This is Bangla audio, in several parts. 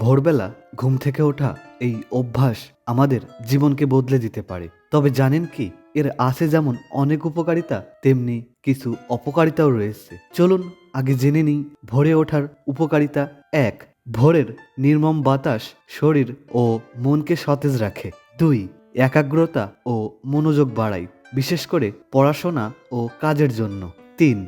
ভোরবেলা ঘুম থেকে ওঠা এই অভ্যাস আমাদের জীবনকে বদলে দিতে পারে। তবে জানেন কি, এর আছে যেমন অনেক উপকারিতা, তেমনি কিছু অপকারিতাও রয়েছে। চলুন আগে জেনে নিই ভোরে ওঠার উপকারিতা এক। ভোরের নির্মম বাতাস শরীর ও মনকে সতেজ রাখে। দুই, একাগ্রতা ও মনোযোগ বাড়ায়, বিশেষ করে পড়াশোনা ও কাজের জন্য। তিন,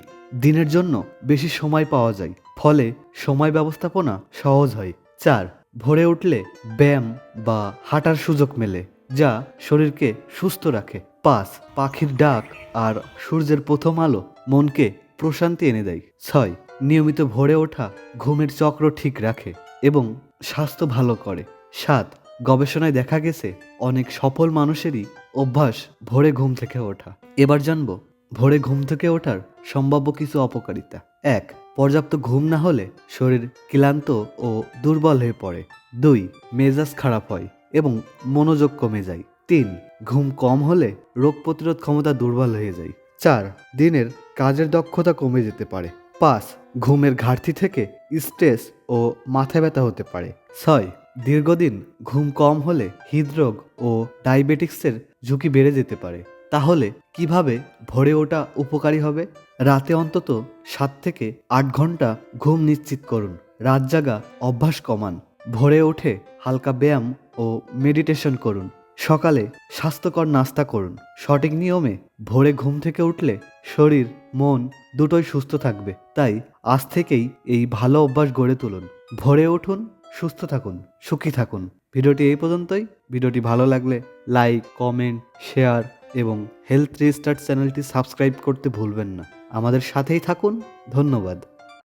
দিনের জন্য বেশি সময় পাওয়া যায়, ফলে সময় ব্যবস্থাপনা সহজ হয়। চার, ভোরে উঠলে ব্যায়াম বা হাঁটার সুযোগ মেলে, যা শরীরকে সুস্থ রাখে। পাঁচ, পাখির ডাক আর সূর্যের প্রথম আলো মনকে প্রশান্তি এনে দেয়। ছয়, নিয়মিত ভোরে ওঠা ঘুমের চক্র ঠিক রাখে এবং স্বাস্থ্য ভালো করে। সাত, গবেষণায় দেখা গেছে অনেক সফল মানুষেরই অভ্যাস ভোরে ঘুম থেকে ওঠা। এবার জানব, ভোরে ঘুম থেকে ওঠার সম্ভাব্য কিছু অপকারিতা। এক, পর্যাপ্ত ঘুম না হলে শরীর ক্লান্ত ও দুর্বল হয়ে পড়ে। দুই, মেজাজ খারাপ হয় এবং মনোযোগ কমে যায়। তিন, ঘুম কম হলে রোগ প্রতিরোধ ক্ষমতা দুর্বল হয়ে যায়। চার, দিনের কাজের দক্ষতা কমে যেতে পারে। পাঁচ, ঘুমের ঘাটতি থেকে স্ট্রেস ও মাথা ব্যথা হতে পারে। ছয়, দীর্ঘদিন ঘুম কম হলে হৃদরোগ ও ডায়াবেটিক্সের ঝুঁকি বেড়ে যেতে পারে। তাহলে কীভাবে ভোরে ওঠা উপকারী হবে? রাতে অন্তত সাত থেকে আট ঘণ্টা ঘুম নিশ্চিত করুন। রাত জাগা অভ্যাস কমান। ভোরে উঠে হালকা ব্যায়াম ও মেডিটেশন করুন। সকালে স্বাস্থ্যকর নাস্তা করুন। সঠিক নিয়মে ভোরে ঘুম থেকে উঠলে শরীর, মন দুটোই সুস্থ থাকবে। তাই আজ থেকেই এই ভালো অভ্যাস গড়ে তুলুন। ভোরে উঠুন, সুস্থ থাকুন, সুখী থাকুন। ভিডিওটি এই পর্যন্তই। ভিডিওটি ভালো লাগলে লাইক, কমেন্ট, শেয়ার এবং হেলথ রিস্টার্ট চ্যানেলটি সাবস্ক্রাইব করতে ভুলবেন না। আমাদের সাথেই থাকুন। ধন্যবাদ।